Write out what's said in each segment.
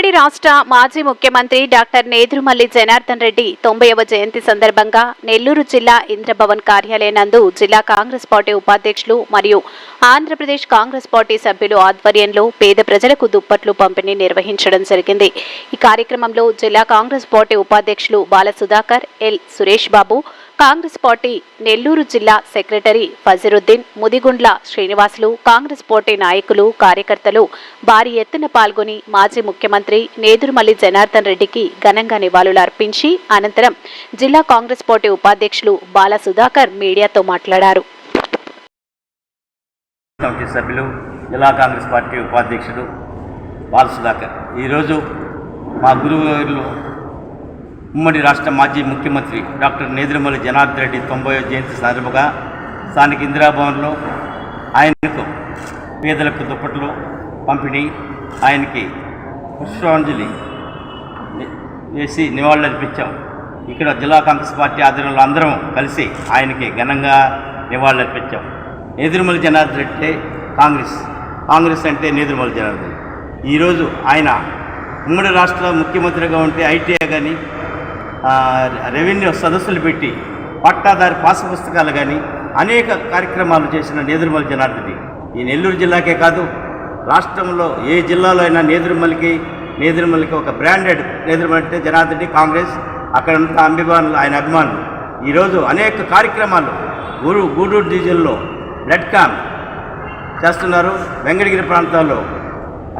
ఉమ్మడి రాష్ట్ర మాజీ ముఖ్యమంత్రి డాక్టర్ నేదురుమల్లి జనార్దన్ రెడ్డి తొంభైవ జయంతి సందర్భంగా నెల్లూరు జిల్లా ఇంద్రభవన్ కార్యాలయం నందు జిల్లా కాంగ్రెస్ పార్టీ ఉపాధ్యక్షులు మరియు ఆంధ్రప్రదేశ్ కాంగ్రెస్ పార్టీ సభ్యులు ఆధ్వర్యంలో పేద ప్రజలకు దుప్పట్లు పంపిణీ నిర్వహించడం జరిగింది. ఈ కార్యక్రమంలో జిల్లా కాంగ్రెస్ పార్టీ ఉపాధ్యక్షులు Bala Sudhakar L Suresh Babu Congress party Nellore జిల్లా secretary Fazaruddin Mudigundla Srinivasulu Congress party నాయకులు కార్యకర్తలు భారీ ఎత్తున పాల్గొని మాజీ ముఖ్యమంత్రి నేదురుమల్లి జనార్దన్ రెడ్డికి ఘనంగా నివాళులు అర్పించి అనంతరం జిల్లా కాంగ్రెస్ పార్టీ ఉపాధ్యక్షులు బాల సుధాకర్ మీడియాతో మాట్లాడారు. సభ్యులు జిల్లా కాంగ్రెస్ పార్టీ ఉపాధ్యక్షుడు బాల సుధాకర్. ఈరోజు మా గురువు ఉమ్మడి రాష్ట్ర మాజీ ముఖ్యమంత్రి డాక్టర్ నేదురుమల్లి జనార్దన్ రెడ్డి తొంభై జయంతి సందర్భంగా స్థానిక ఇందిరాభవన్లో ఆయనకు పేదలకు దుప్పట్లు పంపిణీ ఆయనకి పుష్పాంజలి వేసి నివాళులర్పించాం. ఇక్కడ జిల్లా కాంగ్రెస్ పార్టీ ఆధ్వర్యంలో అందరం కలిసి ఆయనకి ఘనంగా నివాళులర్పించాం. నేదురుమల్లి జనార్దన్ రెడ్డి కాంగ్రెస్ కాంగ్రెస్ అంటే నేదురుమల్లి జనార్దన్. ఈరోజు ఆయన ఉమ్మడి రాష్ట్ర ముఖ్యమంత్రిగా ఉంటే ఐటీఐ కానీ రెవెన్యూ సదస్సులు పెట్టి పట్టాదారి పాస్ పుస్తకాలు కానీ అనేక కార్యక్రమాలు చేసిన నేదురుమల్లి జనార్దన్. ఈ నెల్లూరు జిల్లాకే కాదు రాష్ట్రంలో ఏ జిల్లాలో అయినా నేదురుమల్లికి నేదురుమల్లికి ఒక బ్రాండెడ్ నేదురుమల్లి అంటే జనార్దన్ కాంగ్రెస్ అక్కడంతా అభిమానులు ఆయన అభిమానులు. ఈరోజు అనేక కార్యక్రమాలు గురు గూడూరు డివిజన్లో బ్లడ్ క్యాంప్ చేస్తున్నారు. వెంకటగిరి ప్రాంతాల్లో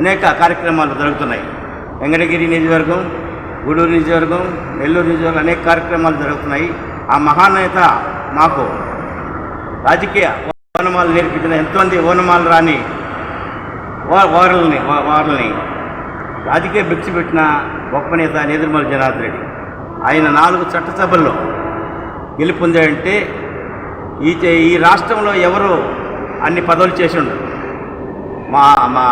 అనేక కార్యక్రమాలు జరుగుతున్నాయి. వెంకటగిరి నియోజకవర్గం గూడూరు నియోజకవర్గం నెల్లూరు నియోజకవర్గం అనేక కార్యక్రమాలు జరుగుతున్నాయి. ఆ మహానేత మాకు రాజకీయ ఓనమాలు నేర్పించిన ఎంతోమంది ఓనమాలు రాని వారల్ని వారల్ని రాజకీయ భిక్ష పెట్టిన గొప్ప నేత నేదురుమల జనార్దన్ రెడ్డి ఆయన నాలుగు చట్టసభల్లో గెలుపొందాడంటే ఈ ఈ రాష్ట్రంలో ఎవరు అన్ని పదవులు చేసి ఉండరు మా మా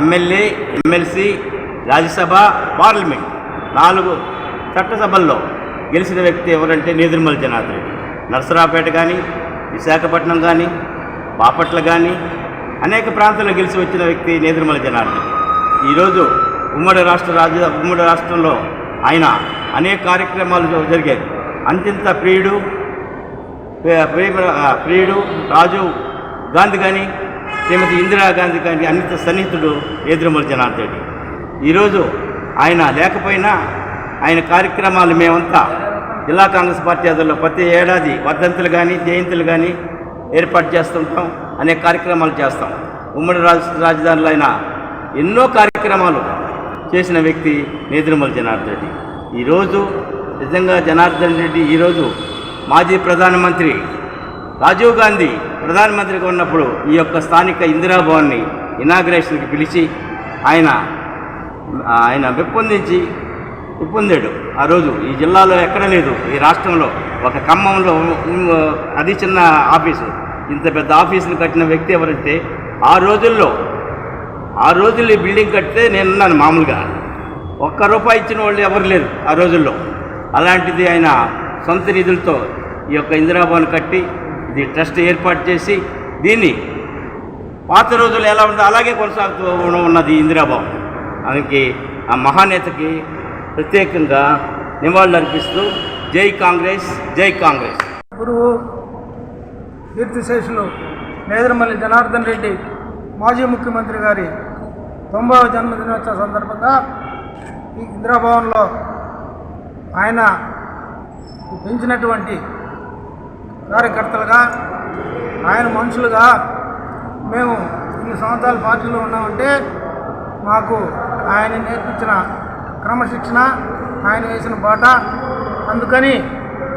ఎమ్మెల్యే ఎమ్మెల్సీ రాజ్యసభ పార్లమెంట్. నాలుగు చట్టసభల్లో గెలిచిన వ్యక్తి ఎవరంటే నేదురుమల జనార్దన్ రెడ్డి. నరసరావుపేట కానీ విశాఖపట్నం కానీ బాపట్ల కానీ అనేక ప్రాంతాల్లో గెలిచి వచ్చిన వ్యక్తి నేదురుమల జనార్దన్ ఈరోజు ఉమ్మడి రాష్ట్ర రాజ ఉమ్మడి రాష్ట్రంలో ఆయన అనేక కార్యక్రమాలు జరిగాయి. అంతింత ప్రియుడు ప్రియుడు రాజీవ్ గాంధీ కానీ శ్రీమతి ఇందిరాగాంధీ కానీ అన్నిత సన్నిహితుడు నేదురుమల జనార్దన్ రెడ్డి. ఈరోజు ఆయన లేకపోయినా ఆయన కార్యక్రమాలు మేమంతా జిల్లా కాంగ్రెస్ పార్టీ అదల్లో ప్రతి ఏడాది వర్ధంతులు కానీ జయంతులు కానీ ఏర్పాటు చేస్తుంటాం అనేక కార్యక్రమాలు చేస్తాం. ఉమ్మడి రాజధానిలో అయిన ఎన్నో కార్యక్రమాలు చేసిన వ్యక్తి నేదురుమల జనార్దన్ రెడ్డి. ఈరోజు నిజంగా జనార్దన్ రెడ్డి ఈరోజు మాజీ ప్రధానమంత్రి రాజీవ్ గాంధీ ప్రధానమంత్రిగా ఉన్నప్పుడు ఈ యొక్క స్థానిక ఇందిరాభవన్ని ఇనాగ్రేషన్కి పిలిచి ఆయన ఆయన పెంపొందించి పొందాడు ఆ రోజు ఈ జిల్లాలో ఎక్కడ లేదు. ఈ రాష్ట్రంలో ఒక ఖమ్మంలో అది చిన్న ఆఫీసు. ఇంత పెద్ద ఆఫీసులు కట్టిన వ్యక్తి ఎవరైతే ఆ రోజుల్లో ఆ రోజుల్లో ఈ బిల్డింగ్ కడితే నేనున్నాను మామూలుగా. ఒక్క రూపాయి ఇచ్చిన వాళ్ళు ఎవరు లేరు ఆ రోజుల్లో. అలాంటిది ఆయన సొంత నిధులతో ఈ యొక్క ఇందిరాభవన్ కట్టి ఇది ట్రస్ట్ ఏర్పాటు చేసి దీన్ని పాత రోజులు ఎలా ఉందో అలాగే కొనసాగుతూ ఉన్నది ఇందిరాభవన్. ఆమెకి ఆ మహానేతకి ప్రత్యేకంగా నివాళులు అర్పిస్తూ జై కాంగ్రెస్ జై కాంగ్రెస్. గురువు కీర్తిశేషులు నేదురుమల్లి జనార్దన్ రెడ్డి మాజీ ముఖ్యమంత్రి గారి తొంభై జన్మదినోత్సవ సందర్భంగా ఈ ఇందిరాభవన్లో ఆయన పెంచినటువంటి కార్యకర్తలుగా ఆయన మనుషులుగా మేము ఇన్ని సంవత్సరాల పార్టీలో ఉన్నామంటే మాకు ఆయన నేర్పించిన క్రమశిక్షణ ఆయన వేసిన బాట. అందుకని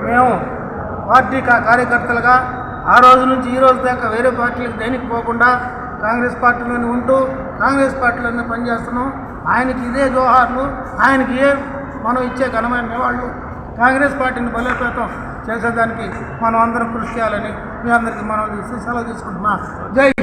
మేము పార్టీ కార్యకర్తలుగా ఆ రోజు నుంచి ఈ రోజు దాకా వేరే పార్టీలకు దేనికి పోకుండా కాంగ్రెస్ పార్టీలోనే ఉంటూ కాంగ్రెస్ పార్టీలోనే పనిచేస్తున్నాం. ఆయనకి ఇదే జోహార్లు ఆయనకి ఏ మనం ఇచ్చే ఘనమైన నివాళులు. కాంగ్రెస్ పార్టీని బలోపేతం చేసేదానికి మనం అందరం కృషి చేయాలని మీ అందరికీ మనం సెలవు తీసుకుంటున్నాం. జై